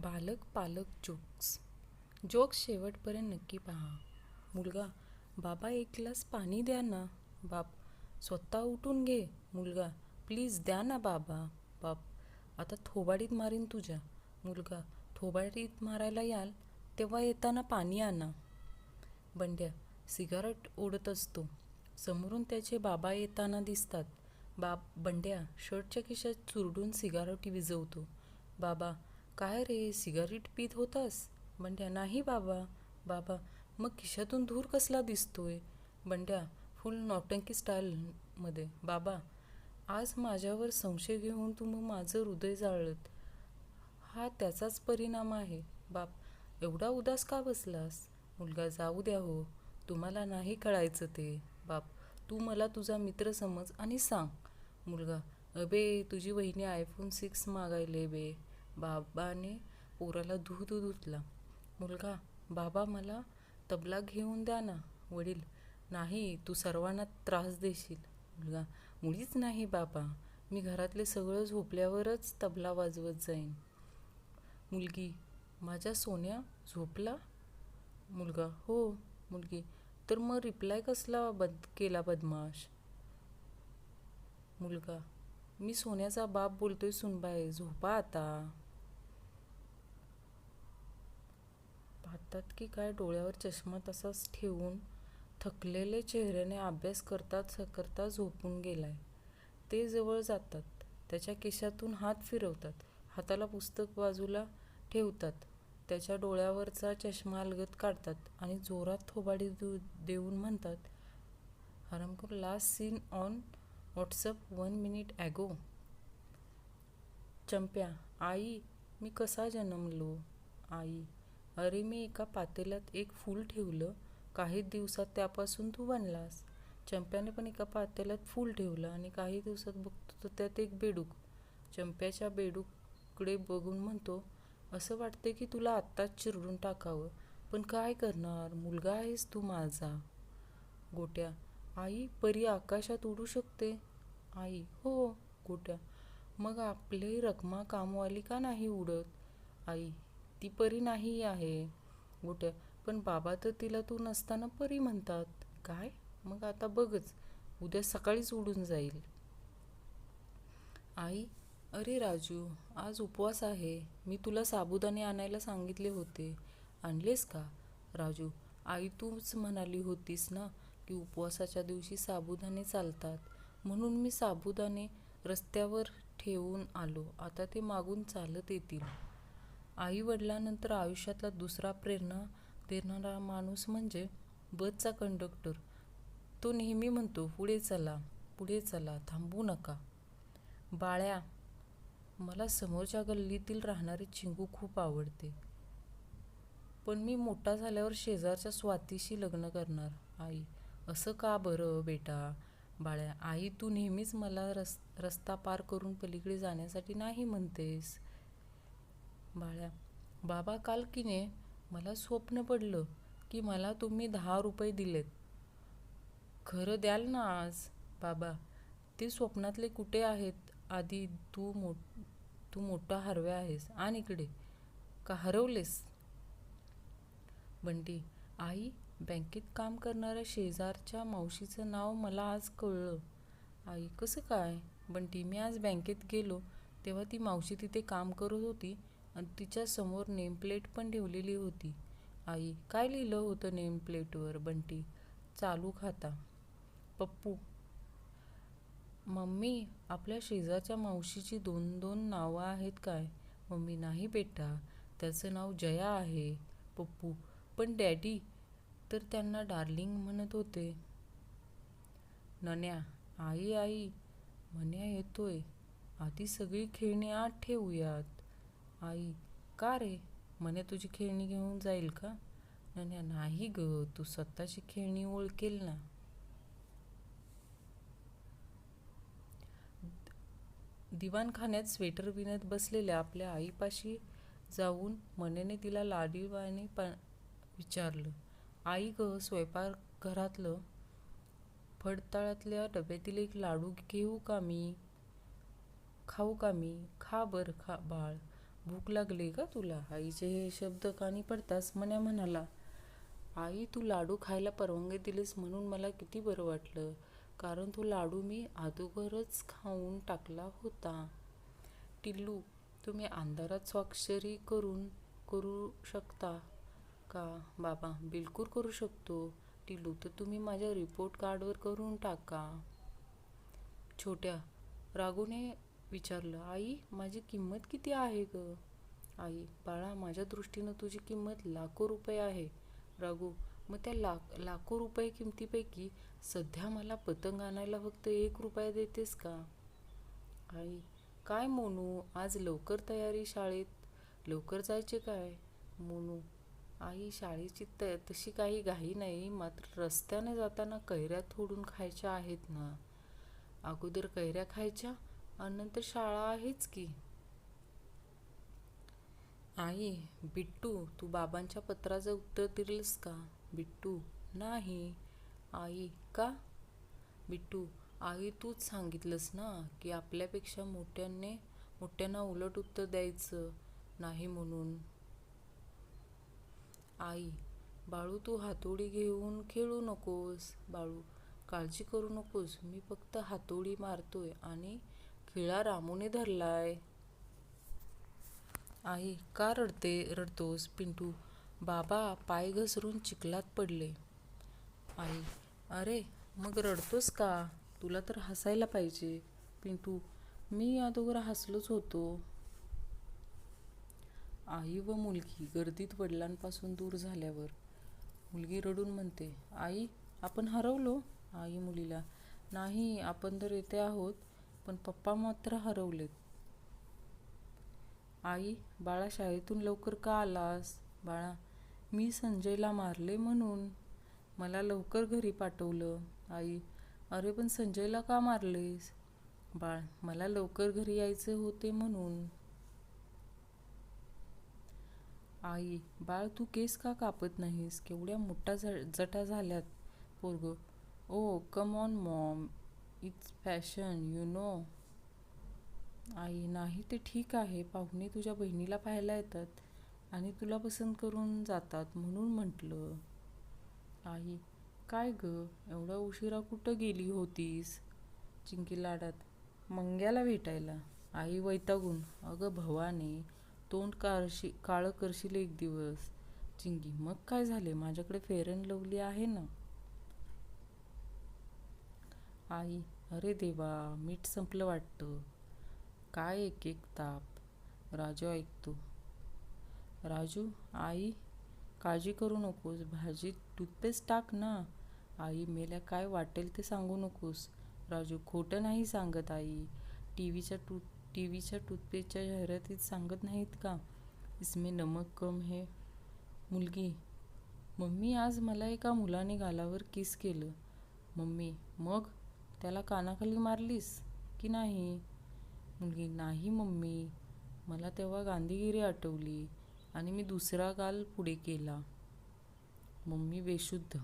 बालक पालक jokes. Jokes शेवटपर्यंत नक्की पहा. मुलगा बाबा एक ग्लास पाणी द्या ना. बाप स्वतः उठून घे. मुलगा प्लीज द्या ना बाबा. बाप आता थोबाडीत मारीन तुझ्या. मुलगा थोबाडीत मारायला याल तेव्हा येताना पाणी आणा. बंड्या सिगारेट ओढत असतो समोरून त्याचे बाबा येताना दिसतात. बाप बंड्या शर्टच्या खिशात चुरडून सिगारेट विजवतो बाबा काय रे सिगारेट पीत होतास? बंड्या नाही बाबा. बाबा मग खिशातून धूर कसला दिसतोय? बंड्या फुल नौटंकी स्टाईलमध्ये बाबा आज माझ्यावर संशय घेऊन तुम्ही माझं हृदय जाळत. हा त्याचाच परिणाम आहे. बाप एवढा उदास का बसलास? मुलगा जाऊ द्या हो. तुम्हाला नाही कळायचं ते. बाप तू मला तुझा मित्र समज आणि सांग. मुलगा अबे तुझी वहिनी आयफोन सिक्स मागायले बे. बाबाने पोराला दूध धुतला. मुलगा बाबा मला तबला घेऊन द्या ना वडील. नाही तू सर्वांना त्रास देशील. मुलगा मुळीच नाही बाबा. मी घरातले सगळं झोपल्यावरच तबला वाजवत जाईन. मुलगी माझ्या सोन्या झोपला? मुलगा हो. मुलगी तर मग रिप्लाय कसला बद केला बदमाश? मुलगा मी सोन्याचा बाप बोलतोय सुनबाई झोपा आता. पाहतात की काय डोळ्यावर चष्मा तसाच ठेवून थकलेले चेहऱ्याने अभ्यास करतात करता झोपून गेलाय. ते जवळ जातात. त्याच्या केशातून हात फिरवतात. हाताला पुस्तक बाजूला ठेवतात. त्याच्या डोळ्यावरचा चष्मा अलगत काढतात आणि जोरात थोबाडी देऊन म्हणतात हरामखोर last seen on WhatsApp one minute ago Champya आई मी कसा जन्मलो? आई अरे मी एका पातेल्यात एक फूल ठेवलं. काही दिवसात त्यापासून तू बनलास. चंप्याने पण एका पातेल्यात फूल ठेवलं आणि काही दिवसात बघतो तर त्यात एक बेडूक. चंप्याच्या बेडूकडे बघून म्हणतो असं वाटते की तुला आत्ताच चिरडून टाकावं. पण काय करणार? मुलगा आहेस तू माझा. गोट्या आई परी आकाशात उडू शकते. आई हो. गोट्या मग आपली रकमा कामवाली का नाही उडत? आई ती परी नाही आहे. गोट्या पण बाबा तर तिला तू नसताना परी म्हणतात. काय? मग आता बघच. उद्या सकाळीच उडून जाईल. आई अरे राजू आज उपवास आहे. मी तुला साबुदाणे आणायला सांगितले होते. आणलेस का? राजू आई तूच म्हणाली होतीस ना की उपवासाच्या दिवशी साबुदाणे चालतात. म्हणून मी साबुदाणे रस्त्यावर ठेवून आलो. आता ते मागून चालत येतील. आईवडिलांनंतर आयुष्यातला दुसरा प्रेरणा देणारा माणूस म्हणजे बसचा कंडक्टर. तो नेहमी म्हणतो पुढे चला पुढे चला थांबू नका. बाळ्या मला समोरच्या गल्लीतील राहणारी चिंगू खूप आवडते. पण मी मोठा झाल्यावर शेजारच्या स्वातीशी लग्न करणार. आई असं का बरं बेटा? बाळ्या आई तू नेहमीच मला रस रस्ता पार करून पलीकडे जाण्यासाठी नाही म्हणतेस. बाळ्या बाबा काल किने मला स्वप्न पडलं की मला तुम्ही दहा रुपये दिलेत. खरं द्याल ना आज बाबा? ते स्वप्नातले कुठे आहेत? आधी तू मो तू मोठा हरव्या आहेस. आणि इकडे. का हरवलेस? बंटी आई बँकेत काम करणाऱ्या शेजारच्या मावशीचं नाव मला आज कळलं. आई कसं काय? बंटी मी आज बँकेत गेलो तेव्हा ती मावशी तिथे काम करत होती. आणि तिच्यासमोर नेमप्लेट पण ठेवलेली होती. आई काय लिहिलं होतं नेमप्लेटवर? बंटी चालू खाता. पप्पू मम्मी आपल्या शेजारच्या मावशीची दोन दोन नावं आहेत काय? मम्मी नाही बेटा त्याचं नाव जया आहे. पप्पू पण डॅडी तर त्यांना डार्लिंग म्हणत होते. नन्या आई आई म्हण्या येतोय. आधी सगळी खेळणी आत ठेवूयात. आई का रे? म्हणे तुझी खेळणी घेऊन जाईल का? नन्या नाही ग तू स्वतःची खेळणी ओळखेल ना. दिवाणखान्यात स्वेटर विणत बसलेल्या आपल्या आईपाशी जाऊन मनेने तिला लाडीवाने प विचारलं. आई ग स्वयंपाकघरातलं फडताळातल्या डब्यातील एक लाडू घेऊ का मी? खाऊ का मी? खा बर खा बाळ. भूक लागली का तुला? आईचे हे शब्द कानी पडताच मन्या म्हणाला आई तू लाडू खायला परवानगी दिलीस म्हणून मला किती बरं वाटलं. कारण तो लाडू मी अगोदरच खाऊन टाकला होता. टिल्लू तुम्ही अंधारात स्वाक्षरी करून करू शकता का? बाबा बिलकुल करू शकतो. टिल्लू तर तुम्ही माझ्या रिपोर्ट कार्डवर करून टाका. छोट्या रागूने विचारलं आई माझी किंमत किती आहे ग? आई बाळा माझ्या दृष्टीनं तुझी किंमत लाखो रुपये आहे. रागू मग त्या लाख लाखो रुपये किमतीपैकी सध्या मला पतंग आणायला फक्त एक रुपया देतेस का? आई काय मोनू आज लवकर तयारी शाळेत लवकर जायचे काय? मोनू आई शाळेची त तशी काही घाई नाही मात्र रस्त्याने जाताना कैऱ्या थोडून खायच्या आहेत ना. अगोदर कैऱ्या खायच्या? आणि नंतर शाळा आहेच की. आई बिट्टू तू बाबांच्या पत्राचं उत्तर दिलंस का? बिट्टू नाही. आई का? बिट्टू आई तूच सांगितलंस ना की आपल्यापेक्षा मोठ्यांनी मोठ्यांना उलट उत्तर द्यायचं नाही म्हणून. आई बाळू तू हातोडी घेऊन खेळू नकोस. बाळू काळजी करू नकोस. मी फक्त हातोडी मारतोय आणि विळा रामूने धरलाय. आई का रडते रडतोस पिंटू? बाबा पाय घसरून चिखलात पडले. आई अरे मग रडतोस का? तुला तर हसायला पाहिजे. पिंटू मी अगोदर हसलोच होतो. आई व मुलगी गर्दीत वडिलांपासून दूर झाल्यावर मुलगी रडून म्हणते आई आपण हरवलो? आई मुलीला नाही आपण तर येथे आहोत. पण पप्पा मात्र हरवलेत. आई बाळा शाळेतून लवकर का आलास? बाळा मी संजयला मारले म्हणून. मला लवकर घरी पाठवलं. आई अरे पण संजयला का मारलेस? बाळ मला लवकर घरी यायचे होते म्हणून. आई बाळ तू केस का कापत नाहीस? केवढ्या मोठ्या जटा झाल्यात पोरग. ओ come on mom it's fashion you know आई नाही ते ठीक आहे. पाहुणे तुझ्या बहिणीला पाहायला येतात आणि तुला पसंत करून जातात म्हणून म्हटलं. आई काय ग? एवढा उशिरा कुठं गेली होतीस? चिंकी लाडात मंग्याला भेटायला. आई वैतागून अगं भवाने तोंड कारशी काळं करशील एक दिवस. चिंकी मग काय झाले? माझ्याकडे फेअर अँड लवली आहे ना? आई अरे देवा मीठ संपलं वाटतं. काय एक एक ताप? राजू ऐकतो राजू आई काळजी करू नकोस. भाजीत टूथपेस्ट टाक ना. आई मेल्या काय वाटेल ते सांगू नकोस. राजू खोटं नाही सांगत आई. टी व्हीच्या टूथ टी व्हीच्या टूथपेस्टच्या जाहिरातीत सांगत नाहीत का? इसमें नमक कम हे. मुलगी मम्मी आज मला एका मुलाने गालावर किस केलं? मम्मी मग? त्याला कानाखाली मारलीस की नाही? मुलगी नाही मम्मी. मला तेव्हा गांधीगिरी आठवली आणि मी दुसरा गाल पुढे केला. मम्मी बेशुद्ध.